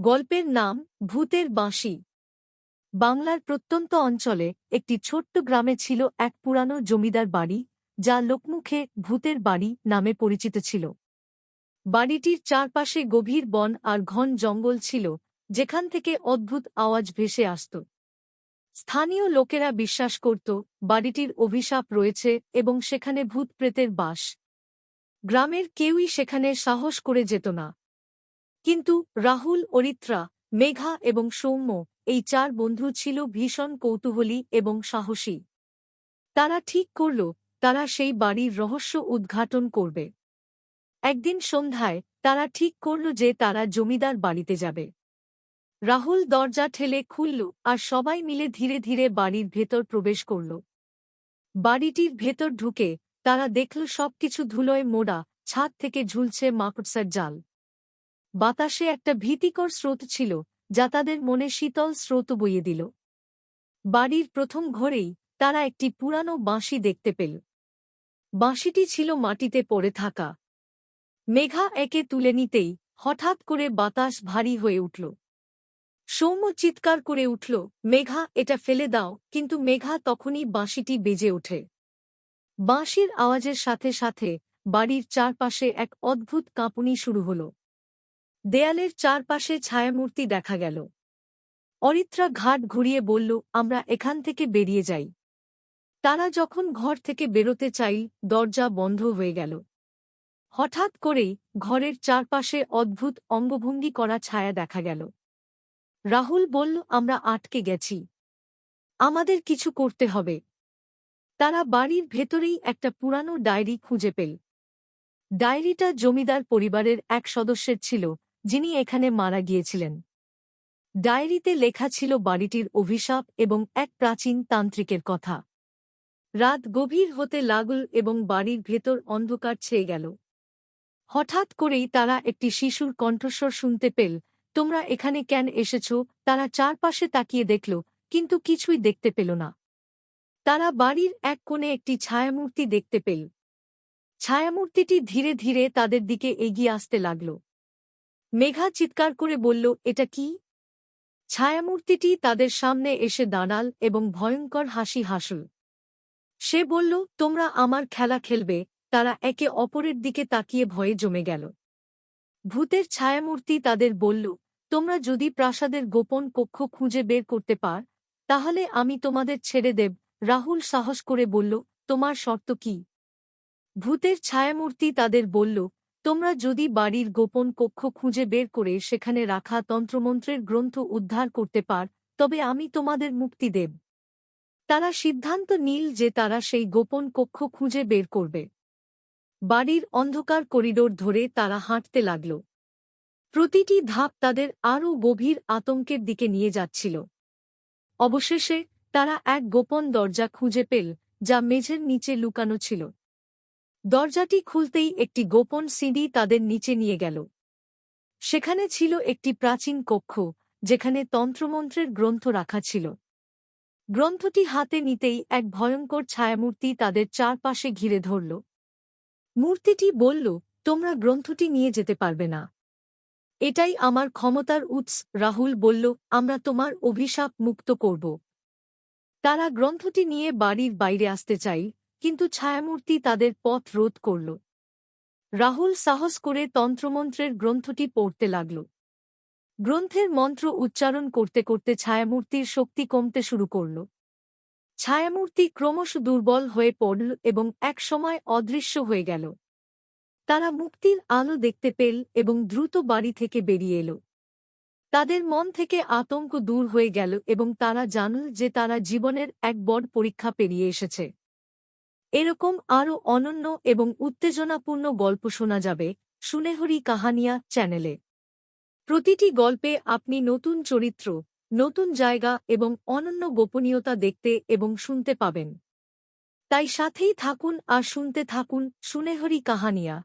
গল্পের নাম ভূতের বাঁশি। বাংলার প্রত্যন্ত অঞ্চলে একটি ছোট্ট গ্রামে ছিল এক পুরানো জমিদার বাড়ি, যা লোকমুখে ভূতের বাড়ি নামে পরিচিত ছিল। বাড়িটির চারপাশে গভীর বন আর ঘন জঙ্গল ছিল, যেখান থেকে অদ্ভুত আওয়াজ ভেসে আসত। স্থানীয় লোকেরা বিশ্বাস করত, বাড়িটির অভিশাপ রয়েছে এবং সেখানে ভূত প্রেতের বাস। গ্রামের কেউই সেখানে সাহস করে যেত না। কিন্তু রাহুল, অরিত্রা, মেঘা এবং সৌম্য এই চার বন্ধু ছিল ভীষণ কৌতূহলী এবং সাহসী। তারা ঠিক করল, তারা সেই বাড়ির রহস্য উদ্ঘাটন করবে। একদিন সন্ধ্যায় তারা ঠিক করল যে তারা জমিদার বাড়িতে যাবে। রাহুল দরজা ঠেলে খুলল আর সবাই মিলে ধীরে ধীরে বাড়ির ভেতর প্রবেশ করল। বাড়িটির ভেতর ঢুকে তারা দেখল সবকিছু ধুলোয় মোড়া, ছাদ থেকে ঝুলছে মাকড়সার জাল। বাতাসে একটা ভীতিকর স্রোত ছিল, যা তাদের মনে শীতল স্রোত বইয়ে দিল। বাড়ির প্রথম ঘরেই তারা একটি পুরানো বাঁশি দেখতে পেল। বাঁশিটি ছিল মাটিতে পড়ে থাকা। মেঘা একে তুলে নিতেই হঠাৎ করে বাতাস ভারী হয়ে উঠল। সৌম্য চিৎকার করে উঠল, মেঘা, এটা ফেলে দাও। কিন্তু মেঘা তখনই বাঁশিটি বেজে ওঠে। বাঁশির আওয়াজের সাথে সাথে বাড়ির চারপাশে এক অদ্ভুত কাঁপুনি শুরু হল। দেয়ালের চারপাশে ছায়ামূর্তি দেখা গেল। অরিত্রা ঘাট ঘুরিয়ে বলল, আমরা এখান থেকে বেরিয়ে যাই। তারা যখন ঘর থেকে বেরোতে চাই, দরজা বন্ধ হয়ে গেল। হঠাৎ করেই ঘরের চারপাশে অদ্ভুত অঙ্গভঙ্গি করা ছায়া দেখা গেল। রাহুল বলল, আমরা আটকে গেছি। আমাদের কিছু করতে হবে। তারা বাড়ির ভেতরেই একটা পুরানো ডায়েরি খুঁজে পেল। ডায়েরিটা জমিদার পরিবারের এক সদস্যের ছিল যিনি এখানে মারা গিয়েছিলেন। ডায়েরিতে লেখা ছিল বাড়িটির অভিশাপ এবং এক প্রাচীন তান্ত্রিকের কথা। রাত গভীর হতে লাগল এবং বাড়ির ভেতর অন্ধকার ছেয়ে গেল। হঠাৎ করেই তারা একটি শিশুর কণ্ঠস্বর শুনতে পেল, তোমরা এখানে কেন এসেছ? তারা চারপাশে তাকিয়ে দেখল, কিন্তু কিছুই দেখতে পেল না। তারা বাড়ির এক কোণে একটি ছায়ামূর্তি দেখতে পেল। ছায়ামূর্তিটি ধীরে ধীরে তাদের দিকে এগিয়ে আসতে লাগল। মেঘা চিৎকার করে বলল, এটা কি? ছায়ামূর্তিটি তাদের সামনে এসে দাঁড়াল এবং ভয়ঙ্কর হাসি হাসল। সে বলল, তোমরা আমার খেলা খেলবে। তারা একে অপরের দিকে তাকিয়ে ভয়ে জমে গেল। ভূতের ছায়ামূর্তি তাদের বলল, তোমরা যদি প্রাসাদের গোপন কক্ষ খুঁজে বের করতে পার, তাহলে আমি তোমাদের ছেড়ে দেব। রাহুল সাহস করে বলল, তোমার শর্ত কি? ভূতের ছায়ামূর্তি তাদের বলল তোমরা যদি বাড়ির গোপন কক্ষ খুঁজে বের করে সেখানে রাখা তন্ত্রমন্ত্রের গ্রন্থ উদ্ধার করতে পার, তবে আমি তোমাদের মুক্তি দেব। তারা সিদ্ধান্ত নীল যে তারা সেই গোপন কক্ষ খুঁজে বের করবে। বাড়ির অন্ধকার করিডোর ধরে তারা হাঁটতে লাগল। প্রতিটি ধাপ তাদের আরও গভীর আতঙ্কের দিকে নিয়ে যাচ্ছিল। অবশেষে তারা এক গোপন দরজা খুঁজে পেল, যা মেঝের নিচে লুকানো ছিল। দরজাটি খুলতেই একটি গোপন সিঁড়ি তাদের নিচে নিয়ে গেল। সেখানে ছিল একটি প্রাচীন কক্ষ, যেখানে তন্ত্রমন্ত্রের গ্রন্থ রাখা ছিল। গ্রন্থটি হাতে নিতেই এক ভয়ঙ্কর ছায়ামূর্তি তাদের চারপাশে ঘিরে ধরল। মূর্তিটি বলল, তোমরা গ্রন্থটি নিয়ে যেতে পারবে না। এটাই আমার ক্ষমতার উৎস, রাহুল বলল, আমরা তোমার অভিশাপ মুক্ত করব। তারা গ্রন্থটি নিয়ে বাড়ির বাইরে আসতে চাই। কিন্তু ছায়ামূর্তি তাদের পথ রোধ করল। রাহুল সাহস করে তন্ত্রমন্ত্রের গ্রন্থটি পড়তে লাগল। গ্রন্থের মন্ত্র উচ্চারণ করতে করতে ছায়ামূর্তির শক্তি কমতে শুরু করল। ছায়ামূর্তি ক্রমশ দুর্বল হয়ে পড়ল এবং একসময় অদৃশ্য হয়ে গেল। তারা মুক্তির আলো দেখতে পেল এবং দ্রুত বাড়ি থেকে বেরিয়ে এল। তাদের মন থেকে আতঙ্ক দূর হয়ে গেল এবং তারা জানল যে তারা জীবনের এক বড় পরীক্ষা পেরিয়ে এসেছে। এরকম আরও অনন্য এবং উত্তেজনাপূর্ণ গল্প শোনা যাবে সুনেহরি কাহানিয়া চ্যানেলে। প্রতিটি গল্পে আপনি নতুন চরিত্র, নতুন জায়গা এবং অনন্য গোপনীয়তা দেখতে এবং শুনতে পাবেন। তাই সাথেই থাকুন আর শুনতে থাকুন সুনেহরি কাহানিয়া।